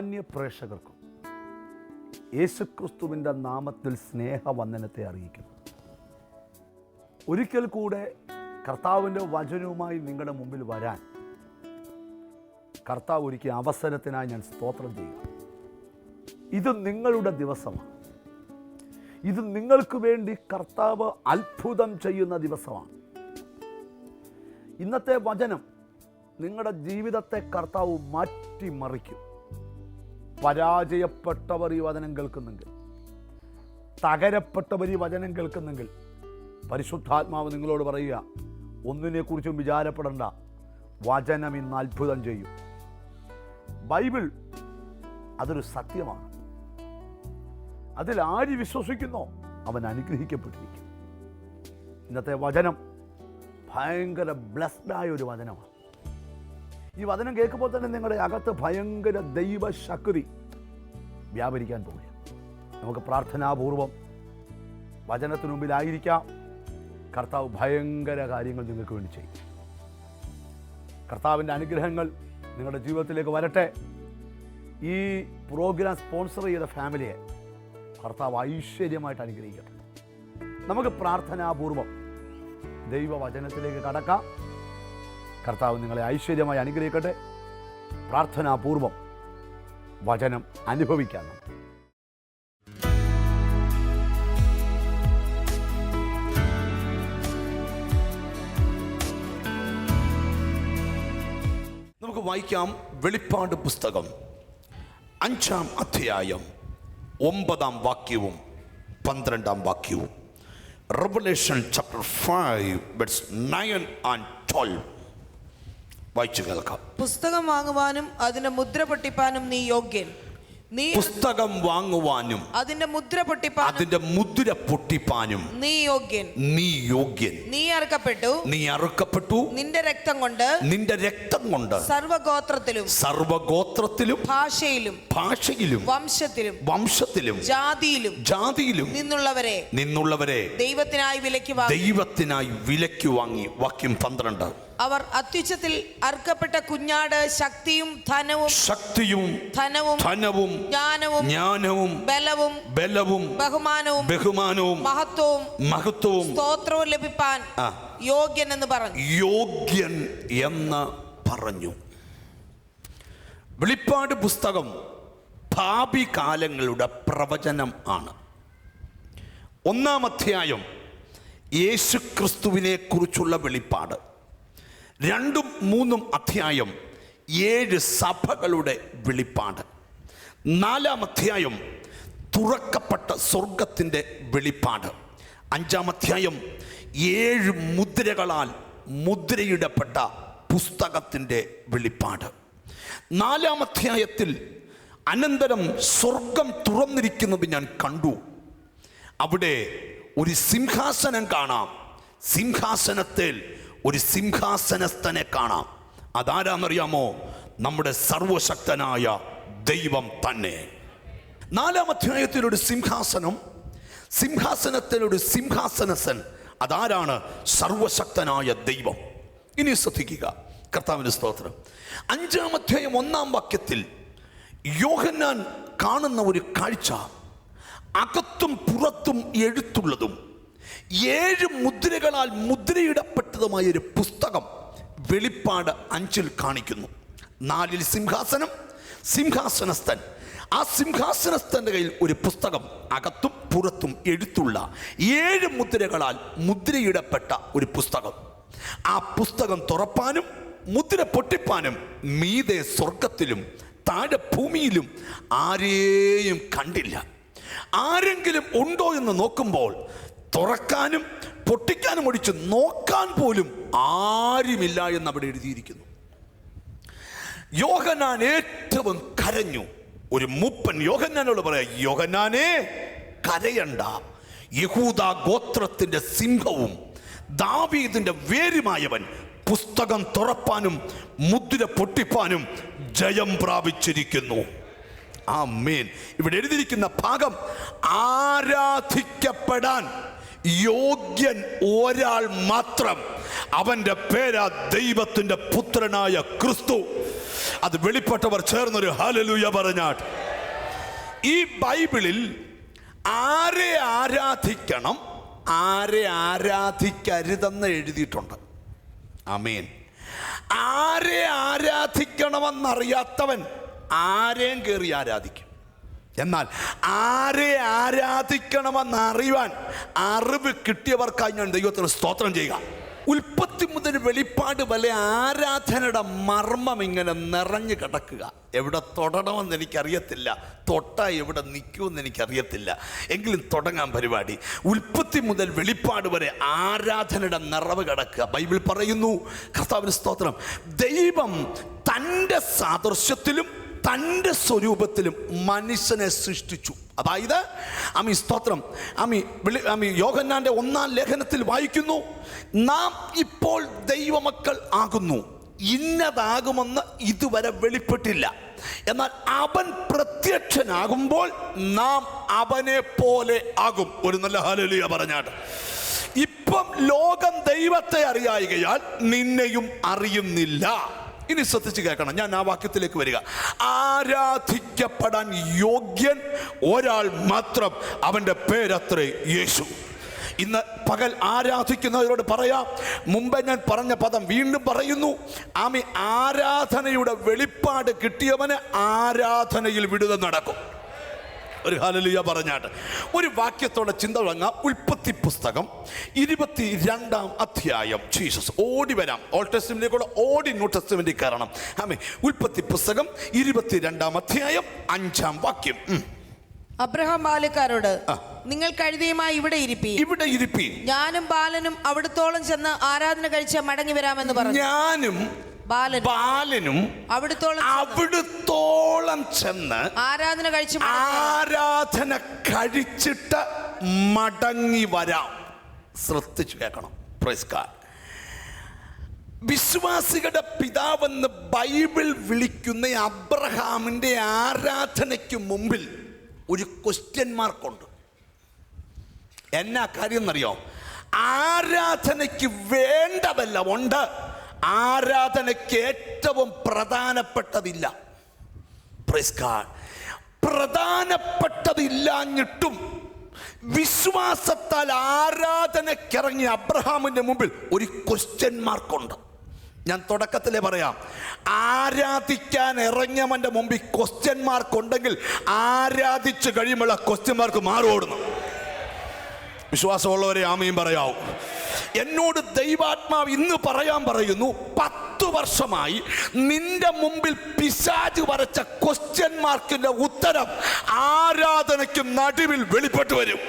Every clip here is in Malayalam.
മാന്യ പ്രേക്ഷകർക്കും യേശുക്രിസ്തുവിന്റെ നാമത്തിൽ സ്നേഹവന്ദനത്തെ അറിയിക്കുന്നു. ഒരിക്കൽ കൂടെ കർത്താവിന്റെ വചനവുമായി നിങ്ങളുടെ മുമ്പിൽ വരാൻ കർത്താവ് ഒരുക്കിയ അവസരത്തിനായി ഞാൻ സ്തോത്രം ചെയ്യുക ഇത് നിങ്ങളുടെ ദിവസമാണ്. ഇത് നിങ്ങൾക്ക് വേണ്ടി കർത്താവ് അത്ഭുതം ചെയ്യുന്ന ദിവസമാണ്. ഇന്നത്തെ വചനം നിങ്ങളുടെ ജീവിതത്തെ കർത്താവ് മാറ്റിമറിക്കും. പരാജയപ്പെട്ടവർ ഈ വചനം കേൾക്കുന്നെങ്കിൽ തകരപ്പെട്ടവർ ഈ വചനം കേൾക്കുന്നെങ്കിൽ പരിശുദ്ധാത്മാവ് നിങ്ങളോട് പറയുക ഒന്നിനെക്കുറിച്ചും വിചാരപ്പെടേണ്ട വചനം ഇന്ന് അത്ഭുതം ചെയ്യും. ബൈബിൾ അതൊരു സത്യമാണ്. അതിൽ ആര് വിശ്വസിക്കുന്നോ അവൻ അനുഗ്രഹിക്കപ്പെട്ടിരിക്കും. ഇന്നത്തെ വചനം ഭയങ്കര ബ്ലസ്ഡായ ഒരു വചനമാണ്. ഈ വചനം കേൾക്കുമ്പോൾ തന്നെ നിങ്ങളുടെ അകത്ത് ഭയങ്കര ദൈവശക്തി വ്യാപരിക്കാൻ പോവുക നമുക്ക് പ്രാർത്ഥനാപൂർവം വചനത്തിനു മുമ്പിലായിരിക്കാം. കർത്താവ് ഭയങ്കര കാര്യങ്ങൾ നിങ്ങൾക്ക് വേണ്ടി ചെയ്യും. കർത്താവിന്റെ അനുഗ്രഹങ്ങൾ നിങ്ങളുടെ ജീവിതത്തിലേക്ക് വരട്ടെ. ഈ പ്രോഗ്രാം സ്പോൺസർ ചെയ്ത ഫാമിലിയെ കർത്താവ് ഐശ്വര്യമായിട്ട് അനുഗ്രഹിക്കട്ടെ. നമുക്ക് പ്രാർത്ഥനാപൂർവം ദൈവവചനത്തിലേക്ക് കടക്കാം. കർത്താവ് നിങ്ങളെ ഐശ്വര്യമായി അനുഗ്രഹിക്കട്ടെ. പ്രാർത്ഥനാപൂർവം വചനം അനുഭവിക്കാൻ നമുക്ക്. വായിക്കാം വെളിപ്പാട് പുസ്തകം. അഞ്ചാം അധ്യായം ഒമ്പതാം വാക്യവും പന്ത്രണ്ടാം വാക്യവും. റെവലേഷൻ ചാപ്റ്റർ ഫൈവ് ബെറ്റ്സ് നയൻ ആൻഡ് ട്വൽവ് വായിച്ചു കേൾക്കാം. പുസ്തകം വാങ്ങുവാനും അതിന്റെ മുദ്ര പൊട്ടിപ്പാനും നീ യോഗ്യൻ. നീ പുസ്തകം വാങ്ങുവാനും അതിന്റെ മുദ്ര പൊട്ടിപ്പാനും അതിന്റെ മുദ്ര പൊട്ടിപ്പാനും നീ യോഗ്യൻ. നീ യോഗ്യൻ. നീ അറുക്കപ്പെട്ടു. നീ അറുക്കപ്പെട്ടു. നിന്റെ രക്തം കൊണ്ട് നിന്റെ രക്തം കൊണ്ട് സർവഗോത്രത്തിലും സർവഗോത്രത്തിലും ഭാഷയിലും ഭാഷയിലും വംശത്തിലും വംശത്തിലും ജാതിയിലും ജാതിയിലും നിന്നുള്ളവരെ നിന്നുള്ളവരെ ദൈവത്തിനായി വിലക്കു വാങ്ങി. ദൈവത്തിനായി വിലക്കു വാങ്ങി. വാക്യം പന്ത്രണ്ട്. അവർ അത്യുച്ചത്തിൽ അർക്കപ്പെട്ട കുഞ്ഞാട് ശക്തിയും ധനവും ശക്തിയും ധനവും ധനവും ജ്ഞാനവും ജ്ഞാനവും ബലവും ബലവും ബഹുമാനവും ബഹുമാനവും മഹത്വവും മഹത്വവും സ്തോത്രവും ലഭിപ്പാൻ യോഗ്യൻ എന്ന് പറഞ്ഞു. യോഗ്യൻ എന്ന് പറഞ്ഞു. വെളിപ്പാട് പുസ്തകം ഭാവി കാലങ്ങളുടെ പ്രവചനം ആണ്. ഒന്നാം അധ്യായം യേശുക്രിസ്തുവിനെ കുറിച്ചുള്ള വെളിപ്പാട്. രണ്ടും മൂന്നും അധ്യായം ഏഴ് സഭകളുടെ വെളിപ്പാട്. നാലാം അധ്യായം തുറക്കപ്പെട്ട സ്വർഗത്തിന്റെ വെളിപ്പാട്. അഞ്ചാം അധ്യായം ഏഴ് മുദ്രകളാൽ മുദ്രയിടപ്പെട്ട പുസ്തകത്തിന്റെ വെളിപ്പാട്. നാലാം അധ്യായത്തിൽ അനന്തരം സ്വർഗം തുറന്നിരിക്കുന്നത് ഞാൻ കണ്ടു. അവിടെ ഒരു സിംഹാസനം കാണാം. സിംഹാസനത്തിൽ ഒരു സിംഹാസനസ്ഥനെ കാണാം. അതാരാന്നറിയാമോ? നമ്മുടെ സർവശക്തനായ ദൈവം തന്നെ. നാലാം അധ്യായത്തിലൊരു സിംഹാസനം സിംഹാസനത്തിലൊരു സിംഹാസനസൻ. അതാരാണ്? സർവശക്തനായ ദൈവം. ഇനി ശ്രദ്ധിക്കുക കർത്താവിന്റെ സ്തോത്രം. അഞ്ചാം അധ്യായം ഒന്നാം വാക്യത്തിൽ യോഹന്നാൻ കാണുന്ന ഒരു കാഴ്ച അകത്തും പുറത്തും എഴുത്തുള്ളതും. ഏഴ് മുദ്രകളാൽ മുദ്രയിടപ്പെട്ടതുമായ ഒരു പുസ്തകം വെളിപ്പാട് അഞ്ചിൽ കാണിക്കുന്നു. നാലിൽ സിംഹാസനം സിംഹാസനസ്ഥൻ. ആ സിംഹാസനസ്ഥന്റെ കയ്യിൽ ഒരു പുസ്തകം അകത്തും പുറത്തും എഴുത്തുള്ള ഏഴ് മുദ്രകളാൽ മുദ്രയിടപ്പെട്ട ഒരു പുസ്തകം. ആ പുസ്തകം തുറപ്പാനും മുദ്ര പൊട്ടിപ്പാനും മീതെ സ്വർഗത്തിലും താഴെ ഭൂമിയിലും ആരെയും കണ്ടില്ല. ആരെങ്കിലും ഉണ്ടോ എന്ന് നോക്കുമ്പോൾ തുറക്കാനും പൊട്ടിക്കാനും ഒടിച്ച് നോക്കാൻ പോലും ആരുമില്ല എന്ന് അവിടെ എഴുതിയിരിക്കുന്നു. യോഹനാൻ ഏറ്റവും കരഞ്ഞു. ഒരു മുപ്പൻ യോഹന്നാനോട് പറയാ യോഹന്നാനെ കരയണ്ട. യഹൂദ ഗോത്രത്തിന്റെ സിംഹവും ദാവീദിന്റെ വേരുമായവൻ പുസ്തകം തുറപ്പാനും മുദ്ര പൊട്ടിപ്പാനും ജയം പ്രാപിച്ചിരിക്കുന്നു. ആ മേൻ ഇവിടെ എഴുതിയിരിക്കുന്ന ഭാഗം ആരാധിക്കപ്പെടാൻ. യോഗ്യൻ ഒരാൾ മാത്രം അവന്റെ പേരാ ദൈവത്തിന്റെ പുത്രനായ ക്രിസ്തു. അത് വെളിപ്പെട്ടവർ ചേർന്നൊരു ഹലലുയ പറഞ്ഞാട്ട് ഈ ബൈബിളിൽ ആരെ ആരാധിക്കണം ആരെ ആരാധിക്കരുതെന്ന് എഴുതിയിട്ടുണ്ട്. അമീൻ ആരെ ആരാധിക്കണമെന്നറിയാത്തവൻ ആരെയും കയറി ആരാധിക്കും? എന്നാൽ ആരെ ആരാധിക്കണമെന്ന് അറിയുവാൻ അറിവ് കിട്ടിയവർക്കായി ഞാൻ ദൈവത്തിന് സ്തോത്രം ചെയ്യുക. ഉൽപ്പത്തി മുതൽ വെളിപ്പാട് വരെ ആരാധനയുടെ മർമ്മം ഇങ്ങനെ നിറഞ്ഞു കിടക്കുക. എവിടെ തൊടണമെന്ന് എനിക്കറിയത്തില്ല. തൊട്ട എവിടെ നിൽക്കുമെന്ന് എനിക്കറിയത്തില്ല. എങ്കിലും തുടങ്ങാൻ പരിപാടി. ഉൽപ്പത്തി മുതൽ വെളിപ്പാട് വരെ ആരാധനയുടെ നിറവ് കിടക്കുക. ബൈബിൾ പറയുന്നു കർത്താവിന് സ്തോത്രം. ദൈവം തന്റെ സാദൃശ്യത്തിലും തന്റെ സ്വരൂപത്തിലും മനുഷ്യനെ സൃഷ്ടിച്ചു. അതായത് അമി സ്തോത്രം. അമി വിളി അമി യോഗന്നാന്റെ ഒന്നാം ലേഖനത്തിൽ വായിക്കുന്നു നാം ഇപ്പോൾ ദൈവമക്കൾ ആകുന്നു. ഇന്നതാകുമെന്ന് ഇതുവരെ വെളിപ്പെട്ടില്ല. എന്നാൽ അവൻ പ്രത്യക്ഷനാകുമ്പോൾ നാം അവനെ പോലെ ആകും. ഒരു നല്ല ഹലലിയ പറഞ്ഞാട്ട്. ഇപ്പം ലോകം ദൈവത്തെ അറിയായികയാൽ നിന്നെയും അറിയുന്നില്ല. ഇനി ശ്രദ്ധിച്ച് കേൾക്കണം. ഞാൻ ആ വാക്യത്തിലേക്ക് വരിക. ആരാധിക്കപ്പെടാൻ യോഗ്യൻ ഒരാൾ മാത്രം അവന്റെ പേരത്രേ യേശു. ഇന്ന് പകൽ ആരാധിക്കുന്നവരോട് പറയാം മുമ്പ് ഞാൻ പറഞ്ഞ പദം വീണ്ടും പറയുന്നു. ആമി ആരാധനയുടെ വെളിപ്പാട് കിട്ടിയവന് ആരാധനയിൽ വിടുതൽ നടക്കും. ഒരു ഹലലിയ പറഞ്ഞാട്ട്. ഒരു വാക്യത്തോടെ ചിന്ത തുടങ്ങാം. ഉൽപ്പത്തി പുസ്തകം ഇരുപത്തി രണ്ടാം അധ്യായം. ജീസസ് ഓടി വരാം. ഓൾഡ് കൂടെ ഓടി ന്യൂ ടെസ്റ്റിമെന്റിൽ കയറണം. ആമേ ഉൽപ്പത്തി പുസ്തകം ഇരുപത്തി രണ്ടാം അധ്യായം അഞ്ചാം വാക്യം. അബ്രഹാം ബാലക്കാരോട് നിങ്ങൾ കഴുതിയുമായി ഇവിടെ ഇരിപ്പി ഇവിടെ ഇരിപ്പി ഞാനും ബാലനും അവിടത്തോളം ചെന്ന് ആരാധന കഴിച്ച് മടങ്ങി വരാമെന്ന് പറഞ്ഞു. ഞാനും ബാലൻ ബാലനും അവിടത്തോളം ചെന്ന് അവിടുത്തോളം ചെന്ന് ആരാധന കഴിച്ച്. ആരാധന കഴിച്ചിട്ട് മടങ്ങി വരാം. ശ്രദ്ധിച്ചു കേൾക്കണം. പ്രസ്കാർ. വിശ്വാസികളുടെ പിതാവെന്ന് ബൈബിൾ വിളിക്കുന്ന അബ്രഹാമിന്റെ അബ്രഹാമിന്റെ ആരാധനയ്ക്ക് മുമ്പിൽ ഒരു ക്വസ്റ്റ്യൻ മാർക്കുണ്ട് എന്നാ കാര്യം എന്നറിയോ? ആരാധനയ്ക്ക് വേണ്ടതെല്ലാം ഉണ്ട്. ആരാധനയ്ക്ക് ഏറ്റവും പ്രധാനപ്പെട്ടതില്ല. പ്രധാനപ്പെട്ടതില്ലാഞ്ഞിട്ടും വിശ്വാസത്താൽ ആരാധനയ്ക്കിറങ്ങിയ അബ്രഹാമിന്റെ മുമ്പിൽ ഒരു ക്വസ്റ്റ്യൻ മാർക്കുണ്ട് ഞാൻ തുടക്കത്തിലേ പറയാം. ആരാധിക്കാൻ ഇറങ്ങിയവന്റെ മുമ്പിൽ ക്വസ്റ്റ്യൻ മാർക്ക് ഉണ്ടെങ്കിൽ ആരാധിച്ചു കഴിയുമ്പോൾ ആ ക്വസ്റ്റ്യൻ മാർക്ക് മാറോടുന്നു വിശ്വാസമുള്ളവരെ ആമയും പറയാവൂ. എന്നോട് ദൈവാത്മാവ് ഇന്ന് പറയാൻ പറയുന്നു പത്തു വർഷമായി നിന്റെ മുമ്പിൽ പിശാജ് വരച്ച ക്വസ്റ്റ്യൻ മാർക്കിന്റെ ഉത്തരം ആരാധനയ്ക്ക് നടുവിൽ വെളിപ്പെട്ടു വരും.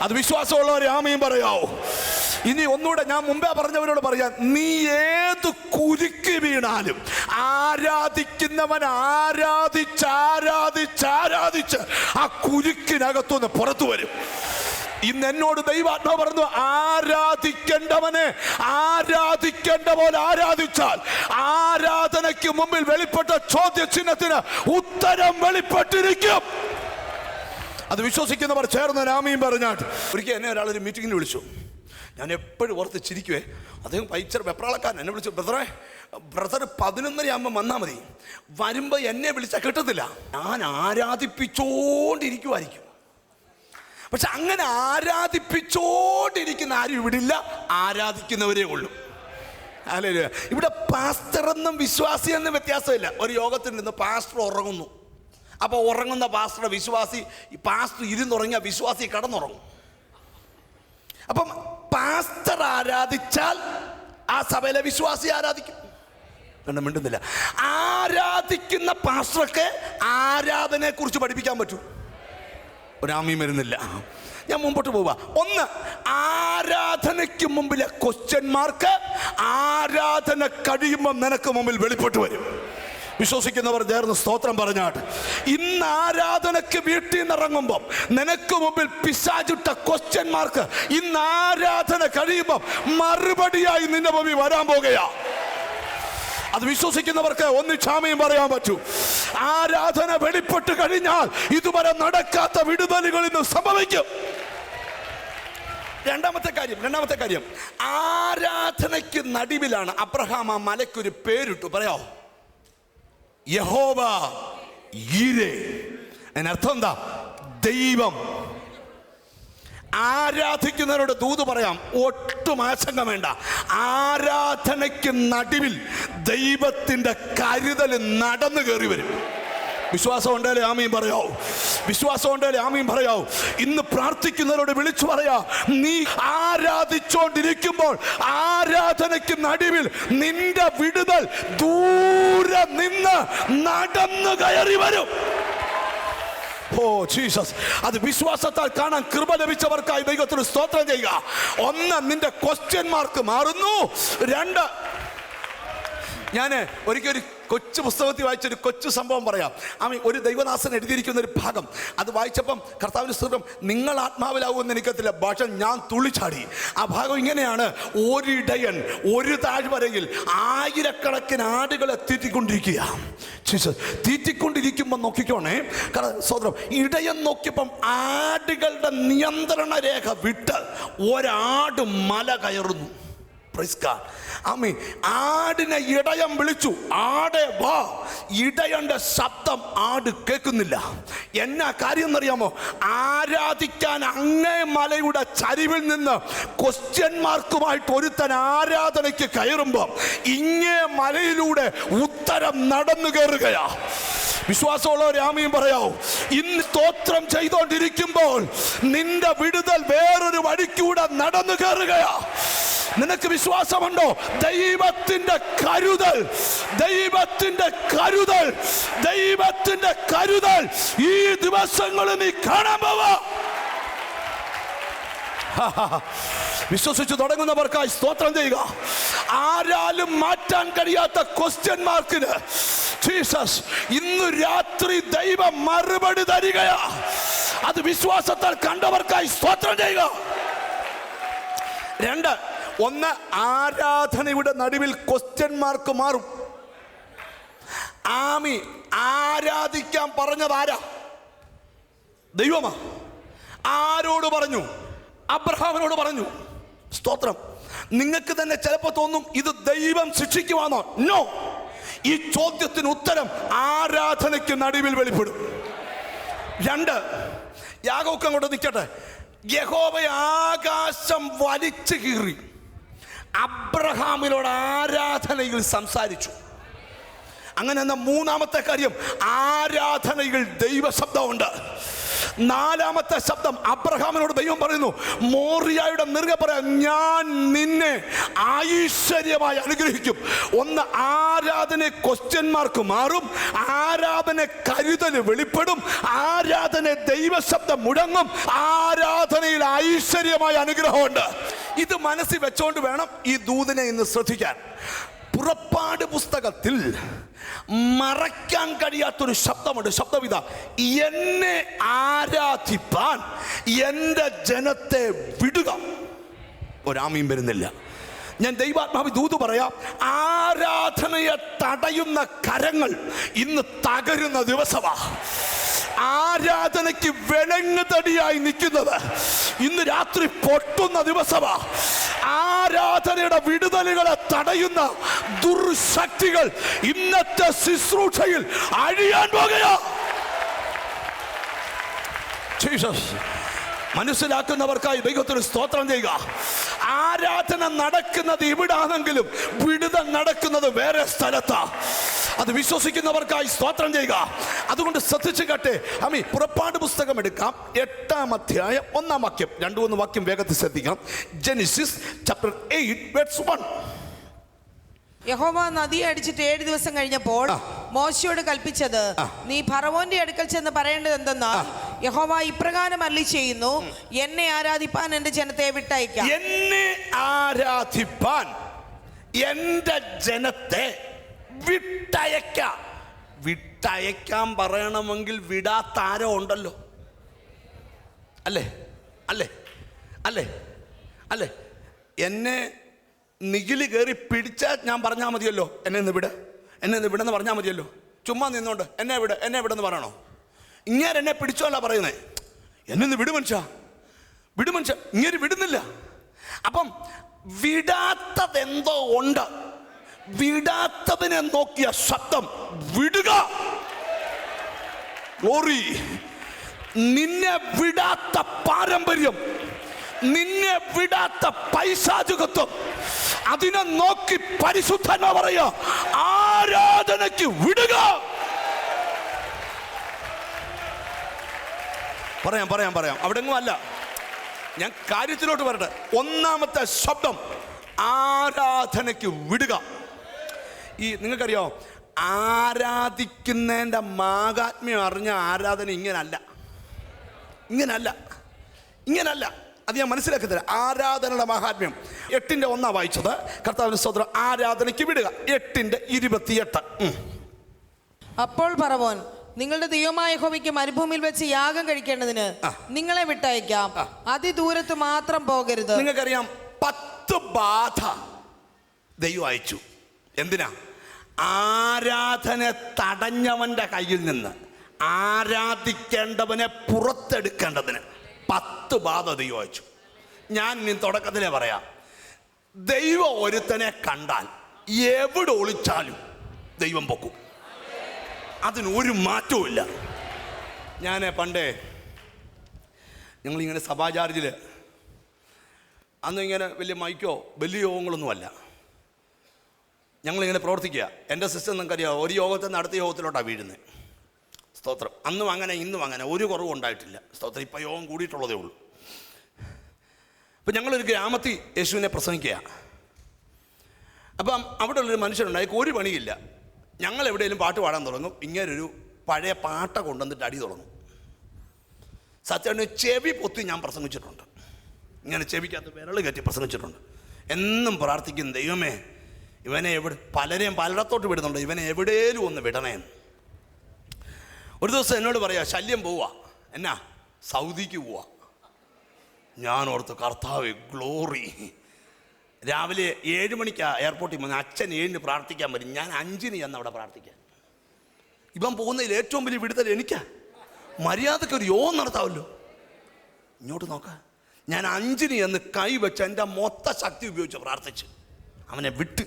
അത് വിശ്വാസമുള്ളവരെ ആമയും പറയാവോ. ഇനി ഒന്നുകൂടെ ഞാൻ മുമ്പേ പറഞ്ഞവരോട് പറയാം നീ ഏത് കുരുക്ക് വീണാലും ആരാധിക്കുന്നവൻ ആരാധിച്ച് ആരാധിച്ച് ആരാധിച്ച് ആ കുരുക്കിനകത്തുനിന്ന് പുറത്തു വരും. ഇന്ന് എന്നോട് ദൈവാത്മാ പറഞ്ഞു ആരാധിക്കേണ്ടവനെ ആരാധിക്കേണ്ട പോലെ ആരാധിച്ചാൽ ആരാധനയ്ക്ക് മുമ്പിൽ വെളിപ്പെട്ട ചോദ്യ ചിഹ്നത്തിന് ഉത്തരം വെളിപ്പെട്ടിരിക്കും. അത് വിശ്വസിക്കുന്നവർ ചേർന്ന് രാമിയും പറഞ്ഞാട്ട് ഒരിക്കൽ എന്നെ ഒരാൾ ഒരു മീറ്റിങ്ങിൽ വിളിച്ചു. ഞാൻ എപ്പോഴും ഓർത്ത് ചിരിക്കുവേ. അദ്ദേഹം പൈച്ചർ വെപ്രാളക്കാരൻ. എന്നെ വിളിച്ചു ബ്രദറെ ബ്രദർ പതിനൊന്നര ആകുമ്പോൾ വന്നാൽ മതി. വരുമ്പോൾ എന്നെ വിളിച്ചാൽ കിട്ടത്തില്ല. ഞാൻ ആരാധിപ്പിച്ചോണ്ടിരിക്കുമായിരിക്കും പക്ഷെ അങ്ങനെ ആരാധിപ്പിച്ചോണ്ടിരിക്കുന്ന ആരും ഇവിടെ ഇല്ല ആരാധിക്കുന്നവരേ ഉള്ളൂ. അല്ലേ ഇവിടെ പാസ്റ്റർ എന്നും വിശ്വാസി എന്നും വ്യത്യാസമില്ല. ഒരു യോഗത്തിൽ നിന്ന് പാസ്റ്റർ ഉറങ്ങുന്നു. അപ്പോൾ ഉറങ്ങുന്ന പാസ്റ്റർ വിശ്വാസി പാസ്റ്റർ ഇരുന്നുറങ്ങിയ വിശ്വാസി കടന്നുറങ്ങും. അപ്പം പാസ്റ്റർ ആരാധിച്ചാൽ ആ സഭയിലെ വിശ്വാസി ആരാധിക്കും? കണ്ട മിണ്ടുന്നില്ല. ആരാധിക്കുന്ന ആരാധനയെ കുറിച്ച് പഠിപ്പിക്കാൻ പറ്റൂ. ഒരാമയും വരുന്നില്ല ഞാൻ മുമ്പോട്ട് പോവുക ഒന്ന് ആരാധനയ്ക്ക് മുമ്പിലെ ക്വസ്റ്റ്യന്മാർക്ക് ആരാധന കഴിയുമ്പോൾ നിനക്ക് മുമ്പിൽ വെളിപ്പെട്ട് വരും. വിശ്വസിക്കുന്നവർ ചേർന്ന് സ്തോത്രം പറഞ്ഞാട്ട്. ഇന്ന് ആരാധനയ്ക്ക് വീട്ടിൽ നിന്ന് ഇറങ്ങുമ്പം നിനക്ക് മുമ്പിൽ പിശാചിട്ട ക്വസ്റ്റ്യന്മാർക്ക് ഇന്ന് ആരാധന കഴിയുമ്പം മറുപടിയായി നിന്റെ മുമ്പിൽ വരാൻ പോകുകയാ. അത് വിശ്വസിക്കുന്നവർക്ക് ഒന്ന് ക്ഷാമയും പറയാൻ പറ്റൂ. ആരാധന വെളിപ്പെട്ട് കഴിഞ്ഞാൽ ഇതുവരെ നടക്കാത്ത വിടുതലുകൾ ഇന്ന് സംഭവിക്കും. രണ്ടാമത്തെ കാര്യം രണ്ടാമത്തെ കാര്യം. ആരാധനയ്ക്ക് നടുവിലാണ് അബ്രഹാം ആ മലയ്ക്കൊരു പേരിട്ടു. പറയോ? യഹോബ ഈരേ. അതിനർത്ഥം എന്താ? ദൈവം ആരാധിക്കുന്നവരോട് ദൂത് പറയാം ഒട്ടും ആശങ്ക വേണ്ട. ആരാധനയ്ക്ക് നടുവിൽ ദൈവത്തിന്റെ കരുതൽ നടന്നു കയറി വരും. വിശ്വാസം ഉണ്ടല്ലേ ആമീൻ പറയാവൂ വിശ്വാസം ഉണ്ടല്ലേ ആമീൻ പറയാവൂ ഇന്ന് പ്രാർത്ഥിക്കുന്നവരോട് വിളിച്ചു പറയാ നീ ആരാധിച്ചോണ്ടിരിക്കുമ്പോൾ ആരാധനയ്ക്ക് നടുവിൽ നിന്റെ വിടുതൽ ദൂരെ നിന്ന് നടന്നു കയറി വരും. ഓ ജീസസ് അത് വിശ്വാസത്താൽ കാണാൻ കൃപ ലഭിച്ചവർക്കായി ദൈവത്തിന് സ്തോത്രം ചെയ്യുക. ഒന്ന് നിന്റെ ക്വസ്റ്റ്യൻ മാർക്ക് മാറുന്നു. രണ്ട് ഞാൻ ഒരിക്കൽ ഒരു കൊച്ചു പുസ്തകത്തിൽ വായിച്ചൊരു കൊച്ചു സംഭവം പറയാം. ആമി ഒരു ദൈവദാസൻ എഴുതിയിരിക്കുന്ന ഒരു ഭാഗം. അത് വായിച്ചപ്പം കർത്താവിന് സ്തുതം നിങ്ങൾ ആത്മാവിലാവുമെന്ന് എനിക്കത്തില്ല ഭാഷ ഞാൻ തുള്ളിച്ചാടി. ആ ഭാഗം ഇങ്ങനെയാണ്. ഒരിടയൻ ഒരു താഴ്വരയിൽ ആയിരക്കണക്കിന് ആടുകളെ തീറ്റിക്കൊണ്ടിരിക്കുക തീറ്റിക്കൊണ്ടിരിക്കുമ്പോൾ നോക്കിക്കോണേ. സോദരം ഇടയൻ നോക്കിയപ്പം ആടുകളുടെ നിയന്ത്രണ രേഖ വിട്ട് ഒരാട് മല കയറുന്നു. ആമീൻ ആടിനെ ഇടയൻ വിളിച്ചു. ആടെ വാ. ഇടയന്റെ ശബ്ദം ആട് കേൾക്കുന്നില്ല. എന്നാ കാര്യം എന്നറിയാമോ ആരാധിക്കാൻ അങ്ങേ മലയുടെ ചരിവിൽ നിന്ന് ക്വസ്റ്റ്യൻ മാർക്കുമായിട്ട് ഒരുത്തൻ ആരാധനയ്ക്ക് കയറുമ്പോൾ ഇങ്ങേ മലയിലൂടെ ഉത്തരം നടന്നു കയറുകയാ. വിശ്വാസമുള്ള രാമയും പറയാവും. ഇന്ന് സ്തോത്രം ചെയ്തുകൊണ്ടിരിക്കുമ്പോൾ നിന്റെ വിടുതൽ വേറൊരു വഴിക്കൂടെ നടന്നു കയറുകയാ. നിനക്ക് വിശ്വാസമുണ്ടോ? ദൈവത്തിന്റെ കരുതൽ ദൈവത്തിന്റെ കരുതൽ ദൈവത്തിന്റെ കരുതൽ. ഈ ദിവസങ്ങളിൽ നീ കാണാൻ വിശ്വസിച്ച് തുടങ്ങുന്നവർക്കായി സ്തോത്രം ചെയ്യുക. ആരാലും മാറ്റാൻ കഴിയാത്ത ക്വസ്റ്റ്യൻ മാർക്കിന് ജീസസ് ഇന്ന് രാത്രി ദൈവം മറുപടി തരികയാ. അത് വിശ്വാസത്താൽ കണ്ടവർക്കായി സ്തോത്രം ചെയ്യുക. രണ്ട് ഒന്ന് ആരാധനയുടെ നടുവിൽ ക്വസ്റ്റ്യൻ മാർക്ക് മാറും. ആമി ആരാധിക്കാൻ പറഞ്ഞത് ആരാ? ദൈവമാ. ആരോട് പറഞ്ഞു? അബ്രഹാമിനോട് പറഞ്ഞു. സ്തോത്രം. നിങ്ങൾക്ക് തന്നെ ചിലപ്പോൾ തോന്നും ഇത് ദൈവം ശിക്ഷിക്കുവാണോ നോ ഈ ചോദ്യത്തിന് ഉത്തരം ആരാധനയ്ക്ക് നടുവിൽ വെളിപ്പെടും. രണ്ട് യാഗമൊക്കെ അങ്ങോട്ട് നിൽക്കട്ടെ യഹോവ ആകാശം വലിച്ചു കീറി. അബ്രഹാമിനോട് ആരാധനയിൽ സംസാരിച്ചു. അങ്ങനെ എന്ന മൂന്നാമത്തെ കാര്യം? ആരാധനയിൽ ദൈവശബ്ദമുണ്ട്. നാലാമത്തെ ശബ്ദം അബ്രഹാമിനോട് ദൈവം പറയുന്നു മോറിയായുടെ നിറുകെ പറയാം ഞാൻ നിന്നെ ഐശ്വര്യമായി അനുഗ്രഹിക്കും. ഒന്ന് ആരാധന ക്വസ്റ്റ്യൻ മാർക്ക് മാറും ആരാധന കരുതൽ വെളിപ്പെടും ആരാധന ദൈവശബ്ദം മുടങ്ങും ആരാധനയിൽ ഐശ്വര്യമായ അനുഗ്രഹമുണ്ട്. ഇത് മനസ്സിൽ വെച്ചോണ്ട് വേണം ഈ ദൂതനെ ഇന്ന് ശ്രദ്ധിക്കാൻ. പുറപ്പാട് പുസ്തകത്തിൽ മറയ്ക്കാൻ കഴിയാത്തൊരു ശബ്ദമുണ്ട്. ശബ്ദവിധ എന്നെ ആരാധിപ്പാൻ എന്റെ ജനത്തെ വിടുക. ഒരാമയും വരുന്നില്ല. ഞാൻ ദൈവാത്മാവി ദൂത് പറയാം ആരാധനയെ തടയുന്ന കരങ്ങൾ ഇന്ന് തകരുന്ന ദിവസമാ. ആരാധനയ്ക്ക് വിലങ്ങ് തടിയായി നിൽക്കുന്നത്. ഇന്ന് രാത്രി പൊട്ടുന്ന ദിവസമാ. ആരാധനയുടെ വിടുതലുകളെ തടയുന്ന ദുർശക്തികൾ ഇന്നത്തെ ശുശ്രൂഷയിൽ അഴിയാൻ പോകുക ജീസസ് മനസ്സിലാക്കുന്നവർക്കായി ദൈവത്തിന് സ്തോത്രം ചെയ്യുക. ആരാധന നടക്കുന്നത് ഇവിടാണെങ്കിലും വിടുതൽ നടക്കുന്നത് വേറെ സ്ഥലത്താ. അത് വിശ്വസിക്കുന്നവർക്കായി സ്തോത്രം ചെയ്യുക. അതുകൊണ്ട് ശ്രദ്ധിച്ചു കട്ടെ. അമ്മി പുറപ്പാട് പുസ്തകം എടുക്കാം. എട്ടാം അധ്യായം ഒന്നാം വാക്യം. രണ്ടു മൂന്ന് വാക്യം വേഗത്തിൽ ശ്രദ്ധിക്കാം Genesis chapter eight verse one യഹോവ നദിയെ അടിച്ചിട്ട് ഏഴ് ദിവസം കഴിഞ്ഞപ്പോൾ മോശയോട് കൽപ്പിച്ചത് നീ ഫറവോന്റെ അടുക്കൽ ചെന്ന് പറയേണ്ടത് എന്തെന്നാൽ യഹോവ ഇപ്രകാരം അല്ലി ചെയ്യുന്നു എന്നെ ആരാധിപ്പാൻ എന്റെ ജനത്തെ വിട്ടയക്കാം. എന്നെ ആരാധിപ്പാൻ എന്റെ ജനത്തെ വിട്ടയക്കാം. വിട്ടയക്കാൻ പറയണമെങ്കിൽ വിടാത്ത ആരോ ഉണ്ടല്ലോ. അല്ലേ? അല്ലേ? അല്ലേ? അല്ലേ? എന്നെ നികിൽ കയറി പിടിച്ചാൽ ഞാൻ പറഞ്ഞാൽ മതിയല്ലോ. എന്നെ ഒന്ന് വിട്. എന്നെ ഒന്ന് വിടെന്ന് പറഞ്ഞാൽ മതിയല്ലോ. ചുമ്മാ നിന്നോണ്ട്. എന്നെ വിട്. എന്നെ വിടെന്ന് പറയണോ? ഇങ്ങനെ എന്നെ പിടിച്ചോല്ല പറയുന്നേ. എന്നെ വിട് മനുഷ്യ. വിട് മനുഷ്യ. ഇങ്ങനെ വിടുന്നില്ല. അപ്പം വിടാത്തതെന്തോ ഉണ്ട്. വിടാത്തതിനെ നോക്കിയ ശബ്ദം വിടുക. നിന്നെ വിടാത്ത പാരമ്പര്യം നിന്നെ വിടാത്ത പൈശാചികത്വം അതിനെ നോക്കി പരിശുദ്ധന പറയുക. ആരാധനയ്ക്ക് വിടുക. പറയാം പറയാം പറയാം. അവിടെങ്ങും അല്ല. ഞാൻ കാര്യത്തിലോട്ട് വരട്ടെ. ഒന്നാമത്തെ ശബ്ദം ആരാധനയ്ക്ക് വിടുക. ഈ നിങ്ങൾക്കറിയോ? ആരാധിക്കുന്നതിന്റെ മാഹാത്മ്യം അറിഞ്ഞ ആരാധന ഇങ്ങനല്ല. ഇങ്ങനല്ല. ഇങ്ങനല്ല. അത് ഞാൻ മനസ്സിലാക്കി തരാം ആരാധനയുടെ മഹാത്മ്യം. എട്ടിന്റെ ഒന്നാ വായിച്ചത്. കർത്താവിന് സ്വതന്ത്രം ആരാധനയ്ക്ക് വിടുക. എട്ടിന്റെ ഇരുപത്തിയെട്ട്. അപ്പോൾ പറവോൻ നിങ്ങളുടെ ദൈവമായ യഹോവയ്ക്ക് മരുഭൂമിയിൽ വെച്ച് യാഗം കഴിക്കേണ്ടതിന് നിങ്ങളെ വിട്ടയക്കാം. അതിദൂരത്ത് മാത്രം പോകരുത്. നിങ്ങൾക്കറിയാം പത്ത് ബാധ ദൈവം അയച്ചു. എന്തിനാ? ആരാധന തടഞ്ഞവന്റെ കയ്യിൽ നിന്ന് ആരാധിക്കേണ്ടവനെ പുറത്തെടുക്കേണ്ടതിന് പത്ത് ബാധ ദൈവം അയച്ചു. ഞാൻ ഇനി തുടക്കത്തിലേ പറയാം. ദൈവം ഒരുത്തനെ കണ്ടാൽ എവിടെ ഒളിച്ചാലും ദൈവം പൊക്കും. അതിന് ഒരു മാറ്റവും ഇല്ല. ഞാൻ പണ്ടേ ഞങ്ങളിങ്ങനെ സഭാചാർജിൽ അന്ന് ഇങ്ങനെ വലിയ മൈക്കോ വലിയ യോഗങ്ങളൊന്നുമല്ല ഞങ്ങളിങ്ങനെ പ്രവർത്തിക്കുക. എന്റെ സിസ്റ്റം നിങ്ങൾക്കറിയാം ഒരു യോഗത്തിൽ നിന്ന് അടുത്ത യോഗത്തിലോട്ടാണ് വീഴുന്നത് സ്തോത്രം. അന്നും അങ്ങനെ ഇന്നും അങ്ങനെ ഒരു കുറവും ഉണ്ടായിട്ടില്ല. സ്തോത്രം. ഇപ്പോൾ യോഗം കൂടിയിട്ടുള്ളതേ ഉള്ളൂ. അപ്പം ഞങ്ങളൊരു ഗ്രാമത്തിൽ യേശുവിനെ പ്രസംഗിക്കുക അപ്പം അവിടെ ഉള്ളൊരു മനുഷ്യനുണ്ടായി. ഒരു പണിയില്ല. ഞങ്ങൾ എവിടെയെങ്കിലും പാട്ട് പാടാൻ തുടങ്ങും. ഇങ്ങനൊരു പഴയ പാട്ട കൊണ്ടുവന്നിട്ട് അടി തുടങ്ങും. സത്യം ചെവി പൊത്തി ഞാൻ പ്രസംഗിച്ചിട്ടുണ്ട്. ഇങ്ങനെ ചെവിക്കകത്ത് വിരൽ കയറ്റി പ്രസംഗിച്ചിട്ടുണ്ട്. എന്നും പ്രാർത്ഥിക്കും ദൈവമേ ഇവനെ എവിടെ പലരെയും പലയിടത്തോട്ട് വിടുന്നുണ്ട്. ഇവനെ എവിടെയും ഒന്ന് വിടണേ. ഒരു ദിവസം എന്നോട് പറയാ ശല്യം പോവുക. എന്നാ സൗദിക്ക് പോവാ ഞാൻ ഓർത്ത് കർത്താവ് ഗ്ലോറി. രാവിലെ ഏഴ് മണിക്ക് എയർപോർട്ടിൽ വന്ന് അച്ഛൻ ഏഴിന് പ്രാർത്ഥിക്കാൻ വരും. ഞാൻ അഞ്ചിന് ചെന്ന് അവിടെ പ്രാർത്ഥിക്കാൻ ഇവൻ പോകുന്നതിൽ ഏറ്റവും വലിയ വിടുതൽ എനിക്കാ. മര്യാദയ്ക്ക് ഒരു യോഗം നടത്താമല്ലോ ഇങ്ങോട്ട് നോക്ക. ഞാൻ അഞ്ചിന് എന്ന് കൈ വെച്ച് എന്റെ മൊത്ത ശക്തി ഉപയോഗിച്ച് പ്രാർത്ഥിച്ച്. അവനെ വിട്ട്.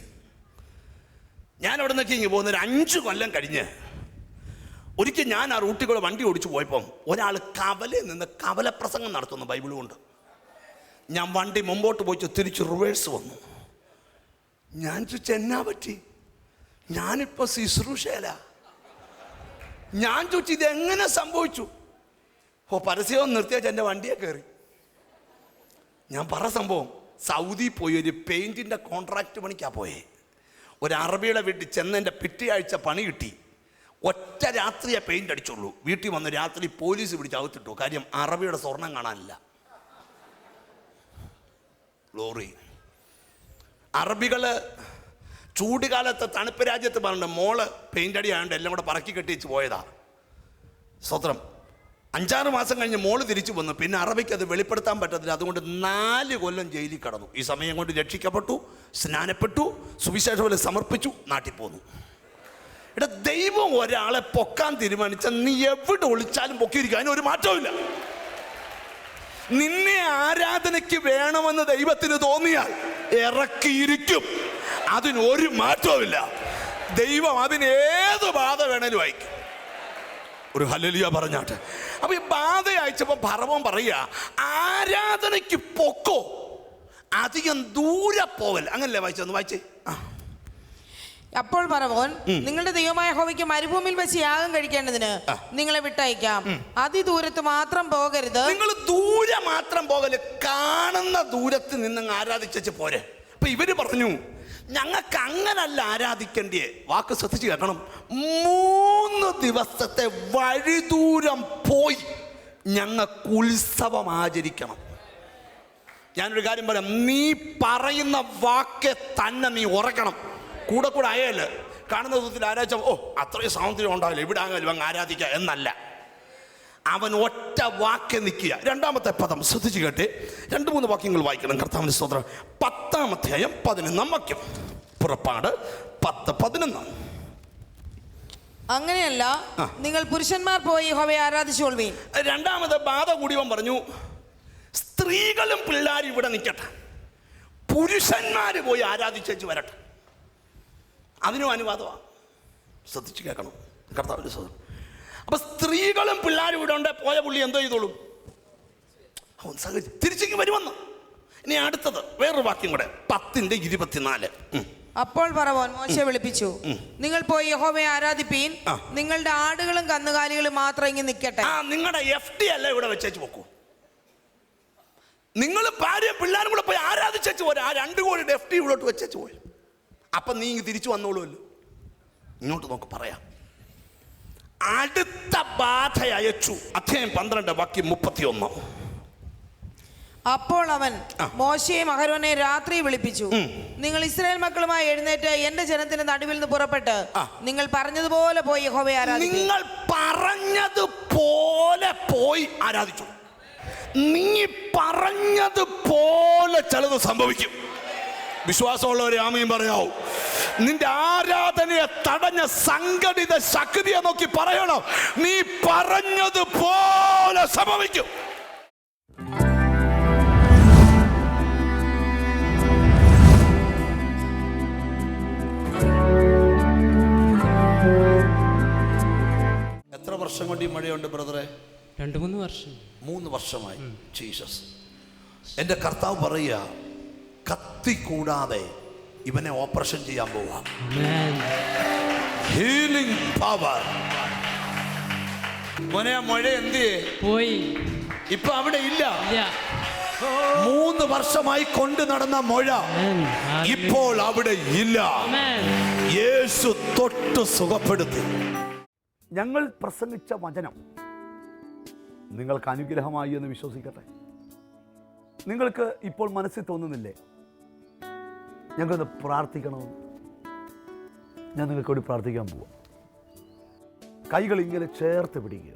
ഞാൻ അവിടെ നിന്നൊക്കെ ഇങ്ങനെ പോകുന്ന ഒരു അഞ്ച് കൊല്ലം കഴിഞ്ഞ് ഒരിക്കൽ ഞാൻ ആ റൂട്ടിൽ കൂടെ വണ്ടി ഓടിച്ച് പോയപ്പം ഒരാൾ കവലയിൽ നിന്ന് കവല പ്രസംഗം നടത്തുന്നു ബൈബിൾ കൊണ്ട് ഞാൻ വണ്ടി മുമ്പോട്ട് പോയിച്ചു തിരിച്ച് റിവേഴ്സ് വന്നു. ഞാൻ ചോദിച്ചു എന്നാ പറ്റി? ഞാനിപ്പോൾ ശുശ്രൂഷയല ഞാൻ ചോദിച്ചു ഇത് എങ്ങനെ സംഭവിച്ചു? ഓ പരസ്യവും നിർത്തിയാച്ച എന്റെ വണ്ടിയെ കയറി. ഞാൻ പറ സംഭവം സൗദി പോയി ഒരു പെയിന്റിന്റെ കോൺട്രാക്റ്റ് പണിക്കാ പോയേ. ഒരു അറബിയുടെ വീട്ടിൽ ചെന്ന് എന്റെ പിറ്റേയാഴ്ച പണി കിട്ടി. ഒറ്റ രാത്രിയെ പെയിന്റ് അടിച്ചുള്ളൂ. വീട്ടിൽ വന്ന് രാത്രി പോലീസ് പിടിച്ച് അകത്തിട്ടു. കാര്യം അറബിയുടെ സ്വർണം കാണാനില്ല. ലോറി അറബികൾ ചൂടുകാലത്ത് തണുപ്പ് രാജ്യത്ത് പറഞ്ഞ മോൾ പെയിന്റ് അടി ആയതുകൊണ്ട് എല്ലാം കൂടെ പറക്കി കെട്ടിച്ച് പോയതാ. സ്വത്രം. അഞ്ചാറ് മാസം കഴിഞ്ഞ് മോൾ തിരിച്ചു വന്നു. പിന്നെ അറബിക്ക് അത് വെളിപ്പെടുത്താൻ പറ്റത്തില്ല. അതുകൊണ്ട് നാല് കൊല്ലം ജയിലിൽ കടന്നു. ഈ സമയം കൊണ്ട് രക്ഷിക്കപ്പെട്ടു സ്നാനപ്പെട്ടു സുവിശേഷം സമർപ്പിച്ചു നാട്ടിൽ പോന്നു. ഇവിടെ ദൈവം ഒരാളെ പൊക്കാൻ തീരുമാനിച്ചാൽ നീ എവിടെ ഒളിച്ചാലും പൊക്കിയിരിക്കും. അതിനൊരു മാറ്റവും മാറ്റവുമില്ല. നിന്നെ ആരാധനയ്ക്ക് വേണമെന്ന് ദൈവത്തിന് തോന്നിയാൽ ഇറക്കിയിരിക്കും. അതിനൊരു മാറ്റവുമില്ല. ദൈവം അതിന് ഏത് ബാധ വേണേലും അയക്കും. ഒരു ഹലലിയ പറഞ്ഞാട്ടെ. അപ്പൊ ഈ ബാധ അയച്ചപ്പോ ഭർവം പറയുക ആരാധനയ്ക്ക് പൊക്കോ അധികം ദൂരെ പോവൽ. അങ്ങനല്ലേ വായിച്ചൊന്ന് വായിച്ചേ. ആ. അപ്പോൾ പറവോൻ നിങ്ങളുടെ ദൈവമായ ഹോവയ്ക്ക് മരുഭൂമിയിൽ വെച്ച് യാഗം കഴിക്കേണ്ടതിന് നിങ്ങളെ വിട്ടയക്കാം. അതിദൂരത്ത് മാത്രം പോകരുത്. നിങ്ങൾ ദൂരെ മാത്രം പോകൽ കാണുന്ന ദൂരത്ത് നിന്ന് ആരാധിച്ചു പോരെ. അപ്പൊ ഇവർ പറഞ്ഞു ഞങ്ങൾക്ക് അങ്ങനല്ല ആരാധിക്കേണ്ടേ വാക്ക് ശ്രദ്ധിച്ച് കേൾക്കണം മൂന്ന് ദിവസത്തെ വഴിദൂരം പോയി ഞങ്ങൾക്ക് ഉത്സവം ആചരിക്കണം. ഞാനൊരു കാര്യം പറയാം നീ പറയുന്ന വാക്കെ തന്നെ നീ ഉറക്കണം. കൂടെ കൂടെ ആയല്ലേ കാണുന്ന ദിവസത്തിൽ ആരാച്ച ഓ അത്രയും സൗന്ദര്യം ഉണ്ടാവില്ല ഇവിടെ ആകാലും അങ്ങ് ആരാധിക്കുക എന്നല്ല. അവൻ ഒറ്റ വാക്ക് നിൽക്കുക. രണ്ടാമത്തെ പദം ശ്രദ്ധിച്ചു കേട്ടെ രണ്ട് മൂന്ന് വാക്യങ്ങൾ വായിക്കണം. കർത്താവിന് സ്തോത്രം. പത്താമധ്യായം പതിനൊന്നാം വാക്യം. പുറപ്പാട് പത്ത് പതിനൊന്ന്. അങ്ങനെയല്ല നിങ്ങൾ പുരുഷന്മാർ പോയി ഹോവയെ ആരാധിച്ചോൾവീൻ രണ്ടാമത് ബാധ കൂടിയവൻ പറഞ്ഞു സ്ത്രീകളും പിള്ളേരും ഇവിടെ നിൽക്കട്ടെ. പുരുഷന്മാർ പോയി ആരാധിച്ചു വരട്ടെ. അതിനും അനുവാദമാണ് ശ്രദ്ധിച്ച് കേൾക്കണം. കർത്താവിന്റെ സ്വതം അപ്പൊ സ്ത്രീകളും പിള്ളേരും ഇവിടെ ഉണ്ട്. പോയ പുള്ളി എന്തോ ചെയ്തോളും? അവൻ സഹജ തിരിച്ചേക്ക് വരുമെന്ന്. ഇനി അടുത്തത് വേറൊരു വാക്യം കൂടെ. പത്തിന്റെ ഇരുപത്തിനാല്. അപ്പോൾ പറവോൻ മോശ വിളിപ്പിച്ചു. നിങ്ങൾ പോയി യഹോവയെ ആരാധിപ്പീൻ. നിങ്ങളുടെ ആടുകളും കന്നുകാലികളും മാത്രം ഇങ്ങനെ നിൽക്കട്ടെ ആ നിങ്ങളുടെ എഫ് ഡി അല്ല ഇവിടെ വെച്ചേച്ച് പോക്കൂ. നിങ്ങൾ ഭാര്യയും പിള്ളേരും കൂടെ പോയി ആരാധിച്ചു പോരാ? ആ രണ്ട് കോടി എഫ് ഡി ഇവിടോട്ട് വെച്ചു പോയി. അപ്പൊ നീ ഇങ്ങ് തിരിച്ചു വന്നോളൂല്ലോ ഇങ്ങോട്ട് നോക്ക് പറയാം. അടുത്ത ബാധ അയച്ചു. അധ്യായം പന്ത്രണ്ട് ബാക്കി മുപ്പത്തി ഒന്ന് അപ്പോൾ അവൻ മോശയെ അഹരോനെ രാത്രി വിളിപ്പിച്ചു. നിങ്ങൾ ഇസ്രായേൽ മക്കളുമായി എഴുന്നേറ്റ് എന്റെ ജനത്തിന്റെ നടുവിൽ നിന്ന് പുറപ്പെട്ട് നിങ്ങൾ പറഞ്ഞതുപോലെ പോയി യഹോവയെ നിങ്ങൾ പറഞ്ഞതുപോലെ പോയി ആരാധിച്ചു. നീ പറഞ്ഞതുപോലെ ചിലത് സംഭവിക്കും. വിശ്വാസമുള്ളവരെ ആമയും പറയാവൂ. നിന്റെ ആരാധനയെ തടഞ്ഞ സംഘടിത ശക്തിയെ നോക്കി പറയണം. നീ പറഞ്ഞതുപോലെ സംഭവിക്കും എത്ര വർഷം കൊണ്ട് ഈ മഴയുണ്ട് ബ്രദറെ? രണ്ട് മൂന്ന് വർഷം. മൂന്ന് വർഷമായി. ജീസസ്. എന്റെ കർത്താവ് പറയുക കത്തി കൂടാതെ ഇവനെ ഓപ്പറേഷൻ ചെയ്യാൻ പോവാ. ഹീലിംഗ് പവർ മോനെ ആ മഴ എന്ത് പോയി. ഇപ്പൊ അവിടെ ഇല്ല. ഇല്ല. മൂന്ന് വർഷമായി കൊണ്ട് നടന്ന മഴ ഇപ്പോൾ അവിടെ ഇല്ല. യേശു തൊട്ട് സുഖപ്പെടുത്തി. ഞങ്ങൾ പ്രസംഗിച്ച വചനം നിങ്ങൾക്ക് അനുഗ്രഹമായി എന്ന് വിശ്വസിക്കട്ടെ. നിങ്ങൾക്ക് ഇപ്പോൾ മനസ്സിൽ തോന്നുന്നില്ലേ? ഞങ്ങൾക്കൊന്ന് പ്രാർത്ഥിക്കണമെന്ന് ഞാൻ നിങ്ങൾക്ക് വേണ്ടി പ്രാർത്ഥിക്കാൻ പോവാം. കൈകൾ ഇങ്ങനെ ചേർത്ത് പിടിക്കുക.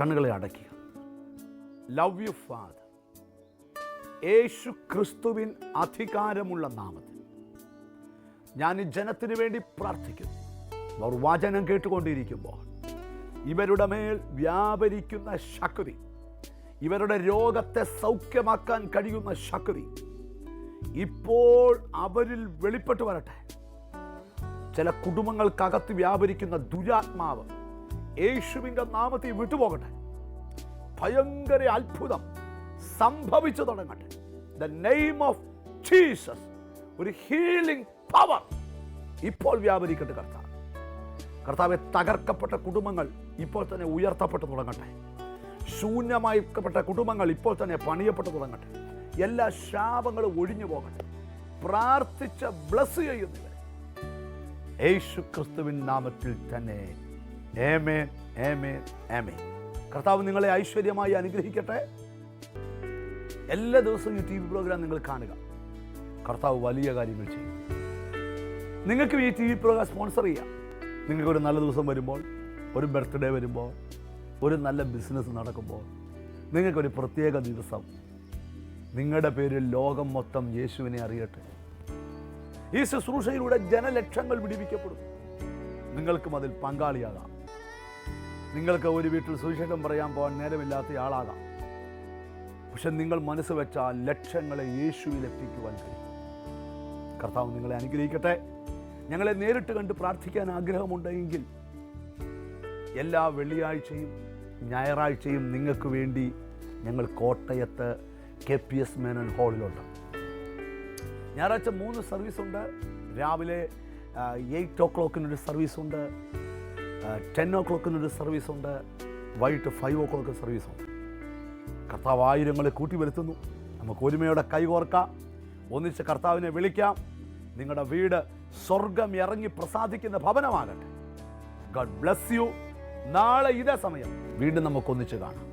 കണ്ണുകളെ അടയ്ക്കുക. ലവ് യു ഫാദർ യേശു ക്രിസ്തുവിൻ അധികാരമുള്ള നാമത്തിൽ. ഞാൻ ഈ ജനത്തിന് വേണ്ടി പ്രാർത്ഥിക്കുന്നു. അവർ വചനം കേട്ടുകൊണ്ടിരിക്കുമ്പോൾ ഇവരുടെ മേൽ വ്യാപരിക്കുന്ന ശക്തി ഇവരുടെ രോഗത്തെ സൗഖ്യമാക്കാൻ കഴിയുന്ന ശക്തി ഇപ്പോൾ അവരിൽ വെളിപ്പെട്ടു വരട്ടെ. ചില കുടുംബങ്ങൾക്കകത്ത് വ്യാപരിക്കുന്ന ദുരാത്മാവ് യേശുവിന്റെ നാമത്തിൽ വിട്ടുപോകട്ടെ. ഭയങ്കര അത്ഭുതം സംഭവിച്ചു തുടങ്ങട്ടെ. ദ നെയിം ഓഫ് ജീസസ് ഒരു ഹീലിംഗ് പവർ ഇപ്പോൾ വ്യാപരിക്കട്ടെ കർത്താവ്. കർത്താവെ തകർക്കപ്പെട്ട കുടുംബങ്ങൾ ഇപ്പോൾ തന്നെ ഉയർത്തപ്പെട്ടു തുടങ്ങട്ടെ. ശൂന്യമായിക്കപ്പെട്ട കുടുംബങ്ങൾ ഇപ്പോൾ തന്നെ പണിയപ്പെട്ടു തുടങ്ങട്ടെ. എല്ലാ ശാപങ്ങളും ഒഴിഞ്ഞു പോകട്ടെ. പ്രാർത്ഥിച്ച ബ്ലസ് ചെയ്യുന്നവർ യേശു ക്രിസ്തുവിൻ നാമത്തിൽ തന്നെ. ഏമേ ഏമേ ഏമേ കർത്താവ് നിങ്ങളെ ഐശ്വര്യമായി അനുഗ്രഹിക്കട്ടെ. എല്ലാ ദിവസവും ഈ ടി വി പ്രോഗ്രാം നിങ്ങൾ കാണുക. കർത്താവ് വലിയ കാര്യങ്ങൾ ചെയ്യും. നിങ്ങൾക്കും ഈ ടി വി പ്രോഗ്രാം സ്പോൺസർ ചെയ്യാം. നിങ്ങൾക്ക് ഒരു നല്ല ദിവസം വരുമ്പോൾ ഒരു ബർത്ത്ഡേ വരുമ്പോൾ ഒരു നല്ല ബിസിനസ് നടക്കുമ്പോൾ നിങ്ങൾക്കൊരു പ്രത്യേക ദിവസം. നിങ്ങളുടെ പേരിൽ ലോകം മൊത്തം യേശുവിനെ അറിയട്ടെ. ഈ ശുശ്രൂഷയിലൂടെ ജനലക്ഷങ്ങൾ വിടിവിക്കപ്പെടും. നിങ്ങൾക്കും അതിൽ പങ്കാളിയാകാം. നിങ്ങൾക്ക് ഒരു വീട്ടിൽ സുവിശേഷം പറയാൻ പോകാൻ നേരമില്ലാത്ത ആളാകാം. പക്ഷെ നിങ്ങൾ മനസ്സ് വെച്ചാൽ ലക്ഷങ്ങളെ യേശുവിൽ എത്തിക്കുവാൻ കഴിയും. കർത്താവ് നിങ്ങളെ അനുഗ്രഹിക്കട്ടെ. ഞങ്ങളെ നേരിട്ട് കണ്ട് പ്രാർത്ഥിക്കാൻ ആഗ്രഹമുണ്ടെങ്കിൽ എല്ലാ വെള്ളിയാഴ്ചയും ഞായറാഴ്ചയും നിങ്ങൾക്ക് വേണ്ടി ഞങ്ങൾ കോട്ടയത്ത് കെ പി എസ് മേനൻ ഹാളിലുണ്ട് ഞായറാഴ്ച മൂന്ന് സർവീസുണ്ട്. രാവിലെ എയ്റ്റ് ഓ ക്ലോക്കിനൊരു സർവീസുണ്ട്. ടെൻ ഓ ക്ലോക്കിനൊരു സർവീസുണ്ട്. വൈകിട്ട് ഫൈവ് ഓ ക്ലോക്ക് സർവീസുണ്ട്. കർത്താവ് ആയിരങ്ങളെ കൂട്ടി വരുത്തുന്നു നമുക്ക് ഒരുമയോടെ കൈകോർക്കാം. ഒന്നിച്ച് കർത്താവിനെ വിളിക്കാം. നിങ്ങളുടെ വീട് സ്വർഗം ഇറങ്ങി പ്രസാദിക്കുന്ന ഭവനമാകട്ടെ. ഗഡ് ബ്ലസ് യു നാളെ ഇതേ സമയം വീണ്ടും നമുക്ക് ഒന്നിച്ച് കാണാം.